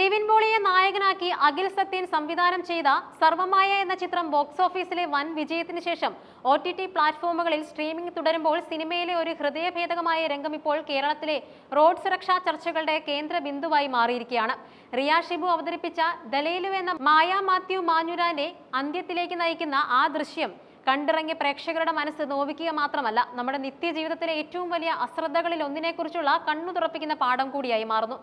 നിവിൻ പോളിയെ നായകനാക്കി അഖിൽ സത്യൻ സംവിധാനം ചെയ്ത സർവമായ എന്ന ചിത്രം ബോക്സ് ഓഫീസിലെ വൻ വിജയത്തിന് ശേഷം ഒ ടി ടി പ്ലാറ്റ്ഫോമുകളിൽ സ്ട്രീമിംഗ് തുടരുമ്പോൾ സിനിമയിലെ ഒരു ഹൃദയഭേദകമായ രംഗം ഇപ്പോൾ കേരളത്തിലെ റോഡ് സുരക്ഷാ ചർച്ചകളുടെ കേന്ദ്ര ബിന്ദുവായി മാറിയിരിക്കുകയാണ്. റിയ ഷിബു അവതരിപ്പിച്ച ദലയിലു എന്ന മായാ മാത്യു മാഞ്ഞുരാന്റെ അന്ത്യത്തിലേക്ക് നയിക്കുന്ന ആ ദൃശ്യം കണ്ടിറങ്ങിയ പ്രേക്ഷകരുടെ മനസ്സ് നോവിക്കുക മാത്രമല്ല നമ്മുടെ നിത്യജീവിതത്തിലെ ഏറ്റവും വലിയ അശ്രദ്ധകളിൽ ഒന്നിനെക്കുറിച്ചുള്ള കണ്ണു തുറപ്പിക്കുന്ന പാഠം കൂടിയായി മാറുന്നു.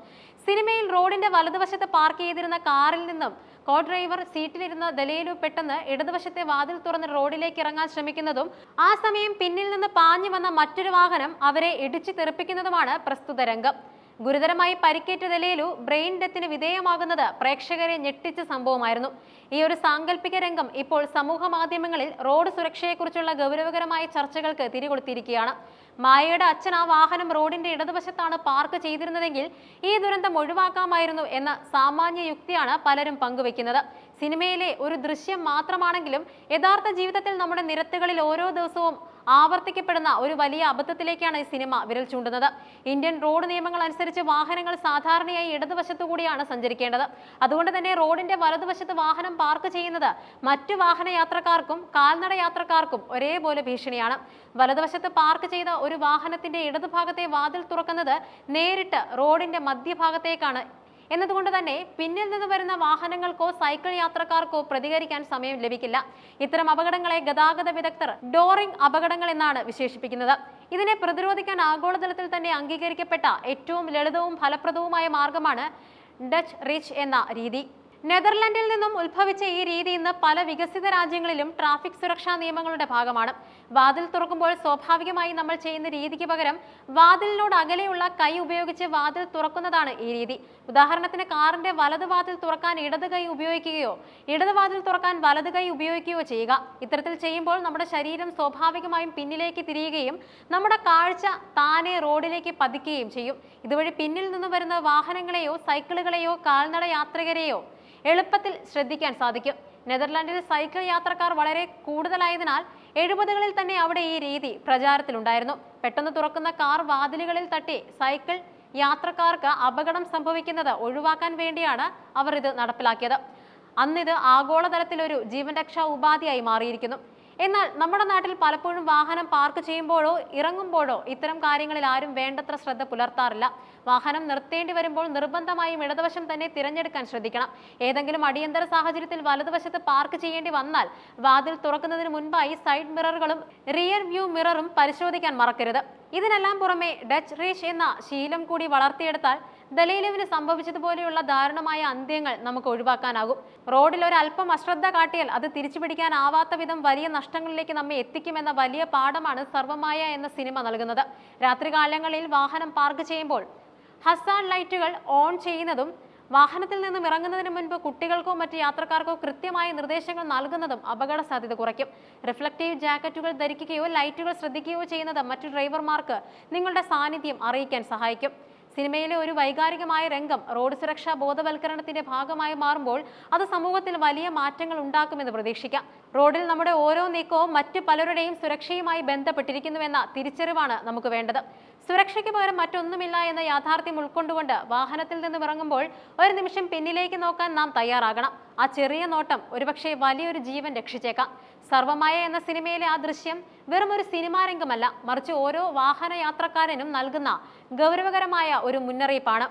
സിനിമയിൽ റോഡിന്റെ വലതുവശത്ത് പാർക്ക് ചെയ്തിരുന്ന കാറിൽ നിന്നും കോ ഡ്രൈവർ സീറ്റിലിരുന്ന ദലയിലു പെട്ടെന്ന് ഇടതുവശത്തെ വാതിൽ തുറന്ന് റോഡിലേക്ക് ഇറങ്ങാൻ ശ്രമിക്കുന്നതും ആ സമയം പിന്നിൽ നിന്ന് പാഞ്ഞു വന്ന മറ്റൊരു വാഹനം അവരെ ഇടിച്ചു തെറിപ്പിക്കുന്നതുമാണ് പ്രസ്തുത രംഗം. ഗുരുതരമായി പരിക്കേറ്റ നിലയിലു ബ്രെയിൻ ഡെത്തിന് വിധേയമാകുന്നത് പ്രേക്ഷകരെ ഞെട്ടിച്ച സംഭവമായിരുന്നു. ഈ ഒരു സാങ്കല്പിക രംഗം ഇപ്പോൾ സമൂഹ മാധ്യമങ്ങളിൽ റോഡ് സുരക്ഷയെക്കുറിച്ചുള്ള ഗൗരവകരമായ ചർച്ചകൾക്ക് തിരികൊളുത്തിയിരിക്കുകയാണ്. മായയുടെ അച്ഛൻ ആ വാഹനം റോഡിന്റെ ഇടതുവശത്താണ് പാർക്ക് ചെയ്തിരുന്നതെങ്കിൽ ഈ ദുരന്തം ഒഴിവാക്കാമായിരുന്നു എന്ന സാമാന്യ യുക്തിയാണ് പലരും പങ്കുവെക്കുന്നത്. സിനിമയിലെ ഒരു ദൃശ്യം മാത്രമാണെങ്കിലും യഥാർത്ഥ ജീവിതത്തിൽ നമ്മുടെ നിരത്തുകളിൽ ഓരോ ദിവസവും ആവർത്തിക്കപ്പെടുന്ന ഒരു വലിയ അബദ്ധത്തിലേക്കാണ് ഈ സിനിമ വിരൽ ചൂണ്ടുന്നത്. ഇന്ത്യൻ റോഡ് നിയമങ്ങൾ അനുസരിച്ച് വാഹനങ്ങൾ സാധാരണയായി ഇടതുവശത്തു കൂടിയാണ് സഞ്ചരിക്കേണ്ടത്. അതുകൊണ്ട് തന്നെ റോഡിന്റെ വലതുവശത്ത് വാഹനം പാർക്ക് ചെയ്യുന്നത് മറ്റു വാഹന യാത്രക്കാർക്കും കാൽനട യാത്രക്കാർക്കും ഒരേപോലെ ഭീഷണിയാണ്. വലതുവശത്ത് പാർക്ക് ചെയ്ത ഒരു വാഹനത്തിന്റെ ഇടതുഭാഗത്തെ വാതിൽ തുറക്കുന്നത് നേരിട്ട് റോഡിന്റെ മധ്യഭാഗത്തേക്കാണ് എന്നതുകൊണ്ട് തന്നെ പിന്നിൽ നിന്ന് വരുന്ന വാഹനങ്ങൾക്കോ സൈക്കിൾ യാത്രക്കാർക്കോ പ്രതികരിക്കാൻ സമയം ലഭിക്കില്ല. ഇത്തരം അപകടങ്ങളെ ഗതാഗത വിദഗ്ധർ ഡോറിംഗ് അപകടങ്ങൾ എന്നാണ് വിശേഷിപ്പിക്കുന്നത്. ഇതിനെ പ്രതിരോധിക്കാൻ ആഗോളതലത്തിൽ തന്നെ അംഗീകരിക്കപ്പെട്ട ഏറ്റവും ലളിതവും ഫലപ്രദവുമായ മാർഗമാണ് ഡച്ച് റിച്ച് എന്ന രീതി. നെതർലൻഡിൽ നിന്നും ഉത്ഭവിച്ച ഈ രീതി ഇന്ന് പല വികസിത രാജ്യങ്ങളിലും ട്രാഫിക് സുരക്ഷാ നിയമങ്ങളുടെ ഭാഗമാണ്. വാതിൽ തുറക്കുമ്പോൾ സ്വാഭാവികമായി നമ്മൾ ചെയ്യുന്ന രീതിക്ക് പകരം വാതിലിനോട് അകലെയുള്ള കൈ ഉപയോഗിച്ച് വാതിൽ തുറക്കുന്നതാണ് ഈ രീതി. ഉദാഹരണത്തിന് കാറിന്റെ വലത് വാതിൽ തുറക്കാൻ ഇടത് കൈ ഉപയോഗിക്കുകയോ ഇടത് വാതിൽ തുറക്കാൻ വലത് കൈ ഉപയോഗിക്കുകയോ ചെയ്യുക. ഇത്തരത്തിൽ ചെയ്യുമ്പോൾ നമ്മുടെ ശരീരം സ്വാഭാവികമായും പിന്നിലേക്ക് തിരിയുകയും നമ്മുടെ കാഴ്ച താനെ റോഡിലേക്ക് പതിക്കുകയും ചെയ്യും. ഇതുവഴി പിന്നിൽ നിന്ന് വരുന്ന വാഹനങ്ങളെയോ സൈക്കിളുകളെയോ കാൽനട യാത്രികരെയോ എളുപ്പത്തിൽ ശ്രദ്ധിക്കാൻ സാധിക്കും. നെതർലാൻഡിൽ സൈക്കിൾ യാത്രക്കാർ വളരെ കൂടുതലായതിനാൽ എഴുപതുകളിൽ തന്നെ അവിടെ ഈ രീതി പ്രചാരത്തിലുണ്ടായിരുന്നു. പെട്ടെന്ന് തുറക്കുന്ന കാർ വാതിലുകളിൽ തട്ടി സൈക്കിൾ യാത്രക്കാർക്ക് അപകടം സംഭവിക്കുന്നത് ഒഴിവാക്കാൻ വേണ്ടിയാണ് അവർ ഇത് നടപ്പിലാക്കിയത്. അന്നിത് ആഗോളതലത്തിലൊരു ജീവൻ രക്ഷാ ഉപാധിയായി മാറിയിരിക്കുന്നു. എന്നാൽ നമ്മുടെ നാട്ടിൽ പലപ്പോഴും വാഹനം പാർക്ക് ചെയ്യുമ്പോഴോ ഇറങ്ങുമ്പോഴോ ഇത്തരം കാര്യങ്ങളിൽ ആരും വേണ്ടത്ര ശ്രദ്ധ പുലർത്താറില്ല. വാഹനം നിർത്തേണ്ടി വരുമ്പോൾ നിർബന്ധമായും ഇടതുവശം തന്നെ തിരഞ്ഞെടുക്കാൻ ശ്രദ്ധിക്കണം. ഏതെങ്കിലും അടിയന്തര സാഹചര്യത്തിൽ വലതുവശത്ത് പാർക്ക് ചെയ്യേണ്ടി വന്നാൽ വാതിൽ തുറക്കുന്നതിന് മുൻപായി സൈഡ് മിററുകളും റിയർ വ്യൂ മിററും പരിശോധിക്കാൻ മറക്കരുത്. ഇതിനെല്ലാം പുറമെ ഡച്ച് റീഷ് എന്ന ശീലം കൂടി വളർത്തിയെടുത്താൽ ദലീലുവിന് സംഭവിച്ചതുപോലെയുള്ള ദാരുണമായ അന്ത്യങ്ങൾ നമുക്ക് ഒഴിവാക്കാനാകും. റോഡിൽ ഒരു അല്പം അശ്രദ്ധ കാട്ടിയാൽ അത് തിരിച്ചു തിരിച്ചുപിടിക്കാനാവാത്ത വിധം വലിയ നഷ്ടങ്ങളിലേക്ക് നമ്മെ എത്തിക്കുമെന്ന വലിയ പാഠമാണ് സർവമായ എന്ന സിനിമ നൽകുന്നത്. രാത്രികാലങ്ങളിൽ വാഹനം പാർക്ക് ചെയ്യുമ്പോൾ ഹസാൻ ലൈറ്റുകൾ ഓൺ ചെയ്യുന്നതും വാഹനത്തിൽ നിന്നും ഇറങ്ങുന്നതിന് മുൻപ് കുട്ടികൾക്കോ മറ്റ് യാത്രക്കാർക്കോ കൃത്യമായ നിർദ്ദേശങ്ങൾ നൽകുന്നതും അപകട സാധ്യത കുറയ്ക്കും. റിഫ്ലക്റ്റീവ് ജാക്കറ്റുകൾ ധരിക്കുകയോ ലൈറ്റുകൾ ശ്രദ്ധിക്കുകയോ ചെയ്യുന്നത് മറ്റു ഡ്രൈവർമാർക്ക് നിങ്ങളുടെ സാന്നിധ്യം അറിയിക്കാൻ സഹായിക്കും. സിനിമയിലെ ഒരു വൈകാരികമായ രംഗം റോഡ് സുരക്ഷാ ബോധവൽക്കരണത്തിന്റെ ഭാഗമായി മാറുമ്പോൾ അത് സമൂഹത്തിൽ വലിയ മാറ്റങ്ങൾ ഉണ്ടാക്കുമെന്ന് പ്രതീക്ഷിക്കാം. റോഡിൽ നമ്മുടെ ഓരോ നീക്കവും മറ്റു പലരുടെയും സുരക്ഷയുമായി ബന്ധപ്പെട്ടിരിക്കുന്നുവെന്ന തിരിച്ചറിവാണ് നമുക്ക് വേണ്ടത്. സുരക്ഷയ്ക്ക് പകരം മറ്റൊന്നുമില്ല എന്ന യാഥാർത്ഥ്യം ഉൾക്കൊണ്ടുകൊണ്ട് വാഹനത്തിൽ നിന്ന് ഇറങ്ങുമ്പോൾ ഒരു നിമിഷം പിന്നിലേക്ക് നോക്കാൻ നാം തയ്യാറാകണം. ആ ചെറിയ നോട്ടം ഒരുപക്ഷെ വലിയൊരു ജീവൻ രക്ഷിച്ചേക്കാം. സർവമായ എന്ന സിനിമയിലെ ആ ദൃശ്യം വെറും ഒരു സിനിമാ രംഗമല്ല മറിച്ച് ഓരോ വാഹന യാത്രക്കാരനും നൽകുന്ന ഗൗരവകരമായ ഒരു മുന്നറിയിപ്പാണ്.